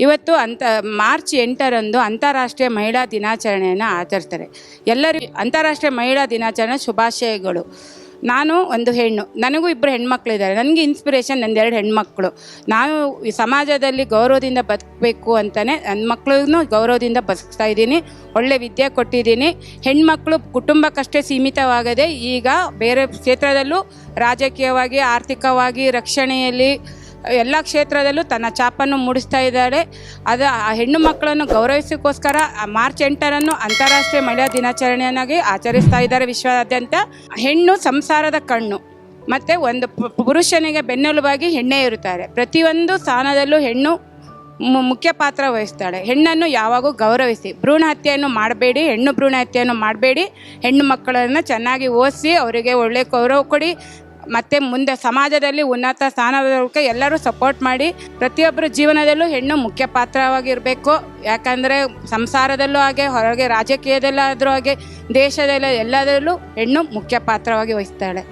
ಇವತ್ತು ಅಂತ, ಮಾರ್ಚ್ ಎಂಟರಂದು ಅಂತಾರಾಷ್ಟ್ರೀಯ ಮಹಿಳಾ ದಿನಾಚರಣೆಯನ್ನು ಆಚರಿಸ್ತಾರೆ. ಎಲ್ಲರಿಗೂ ಅಂತಾರಾಷ್ಟ್ರೀಯ ಮಹಿಳಾ ದಿನಾಚರಣೆ ಶುಭಾಶಯಗಳು. ನಾನು ಒಂದು ಹೆಣ್ಣು. ನನಗೂ ಇಬ್ಬರು ಹೆಣ್ಮಕ್ಳಿದ್ದಾರೆ ನನಗೆ ಇನ್ಸ್ಪಿರೇಷನ್ ನಂದೆರಡು ಹೆಣ್ಮಕ್ಳು. ನಾನು ಈ ಸಮಾಜದಲ್ಲಿ ಗೌರವದಿಂದ ಬದುಕಬೇಕು ಅಂತಲೇ ನನ್ನ ಮಕ್ಕಳನ್ನು ಗೌರವದಿಂದ ಬದುಕ್ತಾ ಇದ್ದೀನಿ. ಒಳ್ಳೆ ವಿದ್ಯೆ ಕೊಟ್ಟಿದ್ದೀನಿ. ಹೆಣ್ಮಕ್ಳು ಕುಟುಂಬಕ್ಕಷ್ಟೇ ಸೀಮಿತವಾಗದೆ ಈಗ ಬೇರೆ ಕ್ಷೇತ್ರದಲ್ಲೂ ರಾಜಕೀಯವಾಗಿ, ಆರ್ಥಿಕವಾಗಿ, ರಕ್ಷಣೆಯಲ್ಲಿ ಎಲ್ಲ ಕ್ಷೇತ್ರದಲ್ಲೂ ತನ್ನ ಛಾಪನ್ನು ಮೂಡಿಸ್ತಾ ಇದ್ದಾಳೆ. ಅದು ಆ ಹೆಣ್ಣು ಮಕ್ಕಳನ್ನು ಗೌರವಿಸೋಕ್ಕೋಸ್ಕರ ಮಾರ್ಚ್ ಎಂಟರನ್ನು ಅಂತಾರಾಷ್ಟ್ರೀಯ ಮಹಿಳಾ ದಿನಾಚರಣೆಯನ್ನಾಗಿ ಆಚರಿಸ್ತಾ ಇದ್ದಾರೆ ವಿಶ್ವಾದ್ಯಂತ ಹೆಣ್ಣು ಸಂಸಾರದ ಕಣ್ಣು. ಮತ್ತು ಒಂದು ಪುರುಷನಿಗೆ ಬೆನ್ನೆಲುಬಾಗಿ ಹೆಣ್ಣೇ ಇರುತ್ತಾರೆ. ಪ್ರತಿಯೊಂದು ಸ್ಥಾನದಲ್ಲೂ ಹೆಣ್ಣು ಮುಖ್ಯ ಪಾತ್ರ ವಹಿಸ್ತಾಳೆ. ಹೆಣ್ಣನ್ನು ಯಾವಾಗೂ ಗೌರವಿಸಿ. ಭ್ರೂಣ ಹತ್ಯೆಯನ್ನು ಮಾಡಬೇಡಿ, ಹೆಣ್ಣು ಭ್ರೂಣ ಹತ್ಯೆಯನ್ನು ಮಾಡಬೇಡಿ. ಹೆಣ್ಣು ಮಕ್ಕಳನ್ನು ಚೆನ್ನಾಗಿ ಓದಿಸಿ, ಅವರಿಗೆ ಒಳ್ಳೆ ಗೌರವ ಕೊಡಿ. ಮತ್ತು ಮುಂದೆ ಸಮಾಜದಲ್ಲಿ ಉನ್ನತ ಸ್ಥಾನದವರಿಗೆ ಎಲ್ಲರೂ ಸಪೋರ್ಟ್ ಮಾಡಿ ಪ್ರತಿಯೊಬ್ಬರ ಜೀವನದಲ್ಲೂ ಹೆಣ್ಣು ಮುಖ್ಯ ಪಾತ್ರವಾಗಿರಬೇಕು ಯಾಕಂದರೆ ಸಂಸಾರದಲ್ಲೂ ಹಾಗೆ, ಹೊರಗೆ ರಾಜಕೀಯದಲ್ಲಾದರೂ ಹಾಗೆ, ದೇಶದಲ್ಲ ಎಲ್ಲದರಲ್ಲೂ ಹೆಣ್ಣು ಮುಖ್ಯ ಪಾತ್ರವಾಗಿ ವಹಿಸ್ತಾಳೆ.